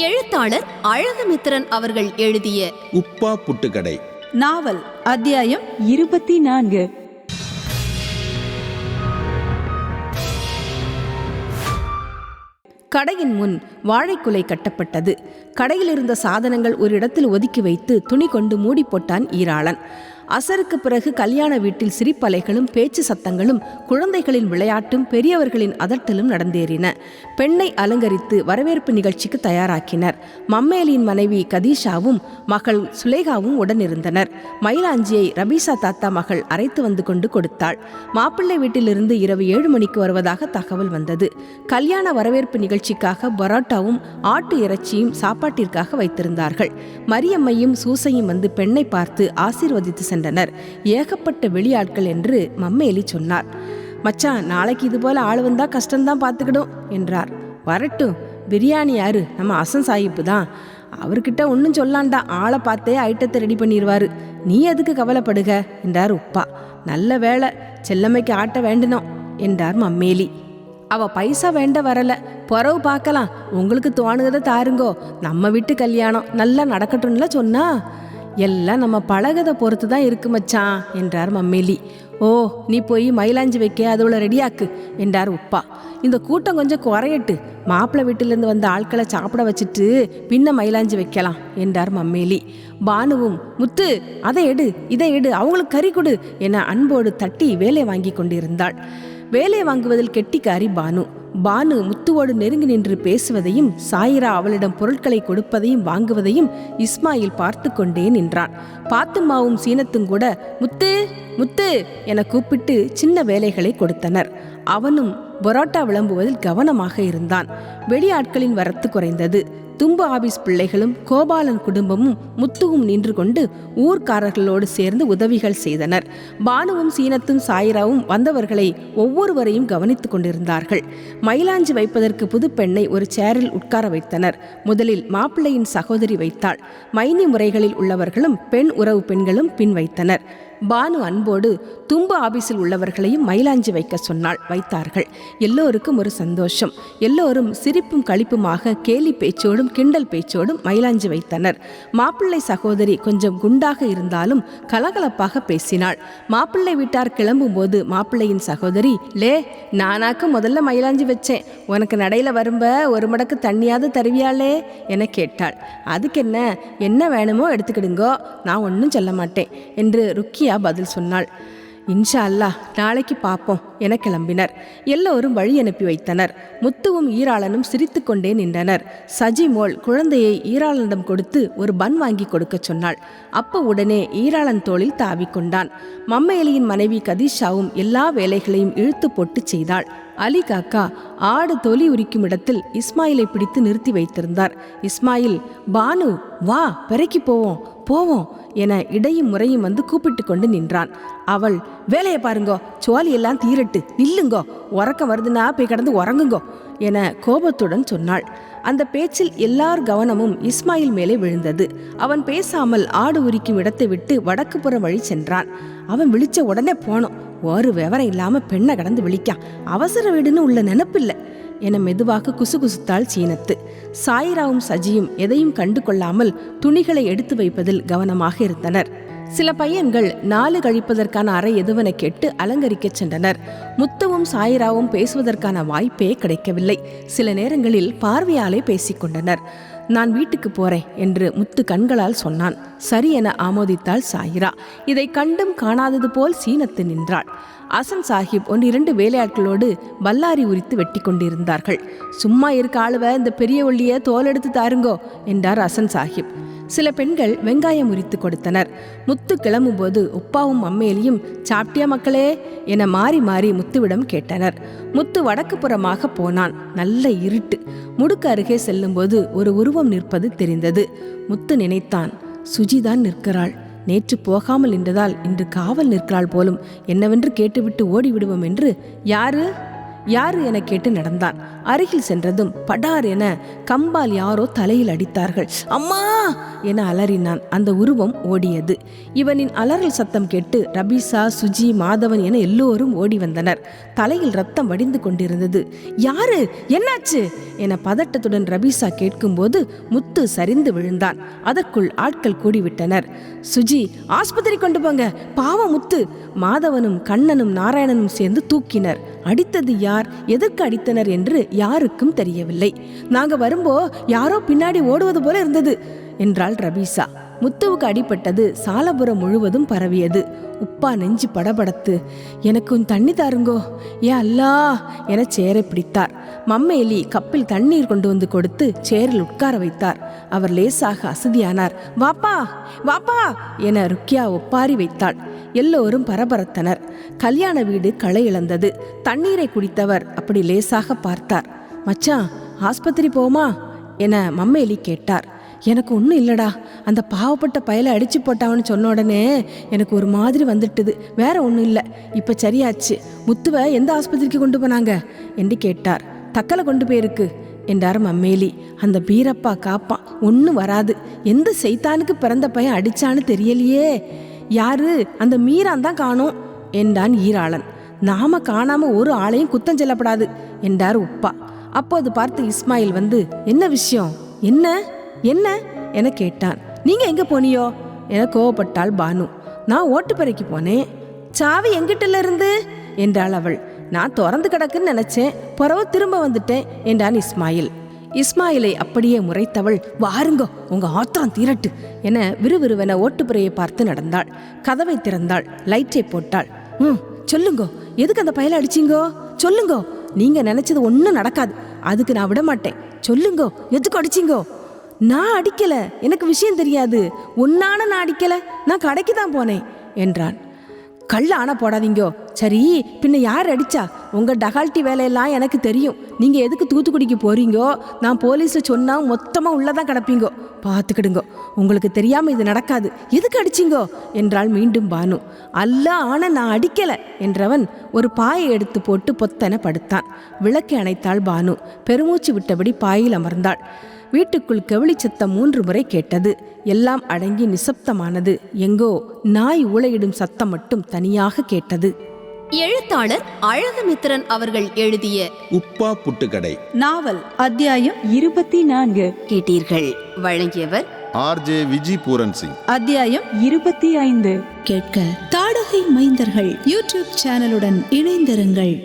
எழுத்தாளர் அழகுமித்திரன் அவர்கள் எழுதிய உப்பா புட்டுக்கடை. நாவல் அத்தியாயம் இருபத்தி நான்கு கடையின் முன் வாழைக்குலை கட்டப்பட்டது. கடையில் இருந்த சாதனங்கள் ஒரு இடத்தில் ஒதுக்கி வைத்து துணி கொண்டு மூடி போட்டான் ஈராளன். அசருக்கு பிறகு கல்யாண வீட்டில் சிரிப்பலைகளும் பேச்சு சத்தங்களும் குழந்தைகளின் விளையாட்டும் பெரியவர்களின் அதட்டலும் நடந்தேறின. பெண்ணை அலங்கரித்து வரவேற்பு நிகழ்ச்சிக்கு தயாராக்கினர். மம்மேலியின் மனைவி கதீஷாவும் மகள் சுலேகாவும் உடனிருந்தனர். மயிலாஞ்சியை ரபீசா தாத்தா மகள் அரைத்து வந்து கொண்டு கொடுத்தாள். மாப்பிள்ளை வீட்டிலிருந்து இரவு ஏழு மணிக்கு வருவதாக தகவல் வந்தது. கல்யாண வரவேற்பு நிகழ்ச்சிக்காக பரோட்டாவும் ஆட்டு இறைச்சியும் சாப்பாட்டிற்காக வைத்திருந்தார்கள். மரியம்மையும் சூசையும் வந்து பெண்ணை பார்த்து ஆசீர்வதித்து சென்றனர். ஏகப்பட்ட வெளியாட்கள் என்று மம்மேலி சொன்னார். மச்சான் நாளைக்கு இது போல ஆள் வந்தா கஷ்டம்தான் பார்த்துக்கிடும் என்றார். வரட்டும் பிரியாணி யாரு? நம்ம அசன் சாஹிப்பு தான். அவர்கிட்ட ஒன்றும் சொல்லாண்டா ஆளை பார்த்தே ஐட்டத்தை ரெடி பண்ணிடுவாரு நீ எதுக்கு கவலைப்படுக? என்றார் உப்பா. நல்ல வேலை செல்லம்மைக்கு ஆட்ட வேண்டணும் என்றார் மம்மேலி அவ பைசா வேண்ட வரல. பொறவு பார்க்கலாம். உங்களுக்கு தோணுகிறத தாருங்கோ. நம்ம வீட்டு கல்யாணம் நல்லா நடக்கட்டும்ல சொன்னா? எல்லாம் நம்ம பழகதை பொறுத்து தான் இருக்கு மச்சான் என்றார் மம்மிலி. ஓ நீ போய் மயிலாஞ்சி வைக்க அதோட ரெடியாக்கு என்றார் உப்பா. இந்த கூட்டம் கொஞ்சம் குறையட்டு. மாப்பிள்ளை வீட்டிலேருந்து வந்த ஆட்களை சாப்பிட வச்சுட்டு பின்ன மயிலாஞ்சி வைக்கலாம் என்றார் மம்மேலி. பானுவும் முத்து அதை எடு இதை எடு அவங்களுக்கு கறி கொடு என அன்போடு தட்டி வேலை வாங்கி கொண்டிருந்தாள். வேலை வாங்குவதில் கெட்டிக்காரி பானு. பானு முத்துவோடு நெருங்கி நின்று பேசுவதையும் சாயிரா அவளிடம் பொருட்களை கொடுப்பதையும் வாங்குவதையும் இஸ்மாயில் பார்த்து கொண்டே நின்றான். பாத்துமாவும் சீனத்தும் கூட முத்து முத்து என கூப்பிட்டு சின்ன வேலைகளை கொடுத்தனர். அவனும் பரோட்டா விளம்புவதில் கவனமாக இருந்தான். வெளியாட்களின் வரத்து குறைந்தது. தும்பு ஆபீஸ் பிள்ளைகளும் கோபாலன் குடும்பமும் முத்துவும் நின்று கொண்டு ஊர்க்காரர்களோடு சேர்ந்து உதவிகள் செய்தனர். பானுவும் சீனத்தும் சாயிராவும் வந்தவர்களை ஒவ்வொருவரையும் கவனித்துக் கொண்டிருந்தார்கள். மயிலாஞ்சி வைப்பதற்கு புதுப்பெண்ணை ஒரு சேரில் உட்கார வைத்தனர். முதலில் மாப்பிள்ளையின் சகோதரி வைத்தாள். மைனி முறைகளில் உள்ளவர்களும் பெண் உறவு பெண்களும் பின் வைத்தனர் பானு அன்போடு தும்பு ஆபீஸில் உள்ளவர்களையும் மயிலாஞ்சி வைக்க சொன்னாள் வைத்தார்கள். எல்லோருக்கும் ஒரு சந்தோஷம். எல்லோரும் சிரிப்பும் களிப்புமாக கேலி பேச்சோடும் கிண்டல் பேச்சோடும் மயிலாஞ்சி வைத்தனர். மாப்பிள்ளை சகோதரி கொஞ்சம் குண்டாக இருந்தாலும் கலகலப்பாக பேசினாள். மாப்பிள்ளை வீட்டார் கிளம்பும்போது மாப்பிள்ளையின் சகோதரி லே நானாக்கு முதல்ல மயிலாஞ்சி வச்சேன். உனக்கு நடையில வரும்ப ஒரு மடக்கு தண்ணியாவது தருவியாளே என கேட்டாள். அதுக்கு என்ன என்ன வேணுமோ எடுத்துக்கிடுங்கோ. நான் ஒன்றும் சொல்ல மாட்டேன் என்று ருக்கியா பதில் சொன்னாள். இன்ஷா அல்லாஹ் நாளைக்கு பார்ப்போம் என கிளம்பினர். எல்லோரும் வழி அனுப்பி வைத்தனர். முத்துவும் ஈராளனும் சிரித்துக்கொண்டே நின்றனர். சஜிமோள் குழந்தையை ஈராளனிடம் கொடுத்து ஒரு பன் வாங்கி கொடுக்க சொன்னாள். அப்ப உடனே ஈராளன் தோளில் தாவிக்கொண்டான் மம்மையலியின் மனைவி கதீஷாவும் எல்லா வேலைகளையும் இழுத்து போட்டு செய்தாள். அலி காக்கா ஆடு தொலி உரிக்கும் இடத்தில் இஸ்மாயிலை பிடித்து நிறுத்தி வைத்திருந்தார். இஸ்மாயில் பானு வா பிறக்கி போவோம் போவோம் என இடையும் முறையும் வந்து கூப்பிட்டு கொண்டு நின்றான். அவள் வேலையை பாருங்கோ சோலி எல்லாம் தீரட்டு நில்லுங்கோ. உறக்கம் வருதுன்னா போய் கடந்து உறங்குங்கோ என கோபத்துடன் சொன்னாள். அந்த பேச்சில் எல்லார் கவனமும் இஸ்மாயில் மேலே விழுந்தது. அவன் பேசாமல் ஆடு உரிக்கும் இடத்தை விட்டு வடக்கு புற வழி சென்றான். அவன் விழிச்ச உடனே போனோம் ஒரு விவரம் இல்லாம பெண்ணை கடந்து விழிக்கான். அவசர வீடுன்னு உள்ள நினப்பில்லை என மெதுவாக குசு குசுத்தாள் சீனத்து. சாயிராவும் சஜியும் எதையும் கண்டு கொள்ளாமல் துணிகளை எடுத்து வைப்பதில் கவனமாக இருந்தனர். சில பையன்கள் நாலு கழிப்பதற்கான அறை எதுவென கேட்டு அலங்கரிக்கச் சென்றனர். முத்துவும் சாயிராவும் பேசுவதற்கான வாய்ப்பே கிடைக்கவில்லை. சில நேரங்களில் பார்வையாலே பேசிக்கொண்டனர் நான் வீட்டுக்கு போறேன் என்று முத்து கண்களால் சொன்னான். சரி என ஆமோதித்தாள் சாயிரா. இதை கண்டும் காணாதது போல் சீனத்து நின்றாள். அசன் சாஹிப் ஒன்று இரண்டு வேலையாட்களோடு பல்லாரி உரித்து வெட்டி கொண்டிருந்தார்கள். சும்மா இருக்க ஆளுவ இந்த பெரிய ஒல்லிய தோலெடுத்து தாருங்கோ என்றார் அசன் சாஹிப். சில பெண்கள் வெங்காயம் உரித்து கொடுத்தனர். முத்து கிளம்பும்போது உப்பாவும் அம்மேலியும் சாப்பிட்டியா மக்களே? என மாறி மாறி முத்துவிடம் கேட்டனர். முத்து வடக்கு புறமாக போனான். நல்ல இருட்டு. முடுக்கு அருகே செல்லும்போது ஒரு உருவம் நிற்பது தெரிந்தது. முத்து நினைத்தான் சுஜிதான் நிற்கிறாள். நேற்று போகாமல் நின்றதால் இன்று காவல் நிற்கிறாள் போலும். என்னவென்று கேட்டுவிட்டு ஓடிவிடுவோம் என்று யாரு? யாரு? என கேட்டு நடந்தான். அருகில் சென்றதும் படார் என கம்பால் யாரோ தலையில் அடித்தார்கள். அம்மா! என அலறினான். அந்த உருவம் ஓடியது. இவனின் அலறல் சத்தம் கேட்டு ரபீசா சுஜி மாதவன் என எல்லோரும் ஓடி வந்தனர். தலையில் ரத்தம் வடிந்து கொண்டிருந்தது. யாரு? என்னாச்சு? என பதட்டத்துடன் ரபீசா கேட்கும்போது முத்து சரிந்து விழுந்தான். அதற்குள் ஆட்கள் கூடிவிட்டனர். சுஜி ஆஸ்பத்திரி கொண்டு போங்க. பாவம் முத்து! மாதவனும் கண்ணனும் நாராயணனும் சேர்ந்து தூக்கினர். அடித்தது யார்? எதற்கு அடித்தனர் என்று யாருக்கும் தெரியவில்லை. நாங்க வரும்போ யாரோ பின்னாடி ஓடுவது போல இருந்தது என்றாள் ரபீசா. முத்துவுக்கு அடிபட்டது சாலபுரம் முழுவதும் பரவியது. உப்பா நெஞ்சு படபடத்து எனக்கும் தண்ணி தாருங்கோ ஏ அல்லா என சேரை பிடித்தார். மம்மேலி கப்பில் தண்ணீர் கொண்டு வந்து கொடுத்து சேரில் உட்கார வைத்தார். அவர் லேசாக அசதியானார். வாப்பா வாப்பா என ருக்கியா ஒப்பாரி வைத்தாள். எல்லோரும் பரபரத்தனர். கல்யாண வீடு களை இழந்தது. தண்ணீரை குடித்தவர் அப்படி லேசாக பார்த்தார். மச்சான் ஆஸ்பத்திரி போமா என மம்மேலி கேட்டார். எனக்கு ஒன்றும் இல்லைடா. அந்த பாவப்பட்ட பயலை அடிச்சு போட்டாவன்னு சொன்ன உடனே எனக்கு ஒரு மாதிரி வந்துட்டுது. வேற ஒன்றும் இல்லை. இப்போ சரியாச்சு. முத்துவை எந்த ஆஸ்பத்திரிக்கு கொண்டு போனாங்க? என்று கேட்டார். தக்கலை கொண்டு போயிருக்கு என்றார் மம்மேலி. அந்த பீரப்பா காப்பான். ஒன்றும் வராது. எந்த செய்தானுக்கு பிறந்த பையன் அடிச்சான்னு தெரியலையே. யாரு? அந்த மீரான் தான் காணும் என்றான் ஈராளன். நாம காணாம ஒரு ஆளையும் குத்தம் செல்லப்படாது என்றார் உப்பா. அப்போது பார்த்து இஸ்மாயில் வந்து என்ன விஷயம்? என்ன? என்ன? என கேட்டான். நீங்க எங்க போனியோ? என கோவப்பட்டாள் பானு. நான் ஓட்டுப்பறைக்கு போனேன். சாவி எங்கிட்டல இருந்து? என்றாள் அவள். நான் திறந்து கிடக்குன்னு நினைச்சேன். பிறவு திரும்ப வந்துட்டேன் என்றான் இஸ்மாயில். இஸ்மாயிலை அப்படியே முறைத்தவள் வாருங்கோ உங்க ஆத்திரம் தீரட்டு என விறுவிறுவென ஓட்டுப்புறையை பார்த்து நடந்தாள். கதவை திறந்தாள் லைட்டை போட்டாள். ம் சொல்லுங்கோ எதுக்கு அந்த பயல அடிச்சீங்கோ? சொல்லுங்கோ நீங்க நினைச்சது ஒன்றும் நடக்காது. அதுக்கு நான் விட மாட்டேன் சொல்லுங்கோ எதுக்கு அடிச்சீங்கோ? நான் அடிக்கல எனக்கு விஷயம் தெரியாது. உன்னான நான் அடிக்கல நான் கடைக்கு தான் போனேன் என்றான். கள்ள ஆன போடாதீங்கோ சரி பின்ன யார் அடிச்சா? உங்க டகால்ட்டி வேலையெல்லாம் எனக்கு தெரியும். நீங்க எதுக்கு தூத்துக்குடிக்கு போறீங்கோ? நான் போலீஸ்ல சொன்னா மொத்தமா உள்ளதான் கிடப்பீங்கோ. பார்த்துக்கிடுங்கோ உங்களுக்கு தெரியாம இது நடக்காது. எதுக்கு அடிச்சீங்கோ? என்றாள் மீண்டும் பானு. அல்ல ஆன நான் அடிக்கல என்றவன் ஒரு பாயை எடுத்து போட்டு பொத்தன படுத்தான். விளக்கை அணைத்தாள் பானு. பெருமூச்சு விட்டபடி பாயில் அமர்ந்தாள். வீட்டுக்குள் கெவிழி சத்தம் மூன்று முறை கேட்டது. எல்லாம் அடங்கி நிசப்தமானது. எங்கோ நாய் ஊளையிடும் சத்தம் மட்டும் தனியாக கேட்டது. எழுத்தாளர் அழகுமித்திரன் அவர்கள் எழுதிய உப்பா புட்டுக்கடை. நாவல் அத்தியாயம் இருபத்தி நான்கு கேட்டீர்கள். வழங்கியவர் ஆர்ஜே விஜி பூரன் சிங். அத்தியாயம் இருபத்தி ஐந்து. கேட்க தாடகை மைந்தர்கள் யூடியூப் சேனலுடன் இணைந்திருங்கள்.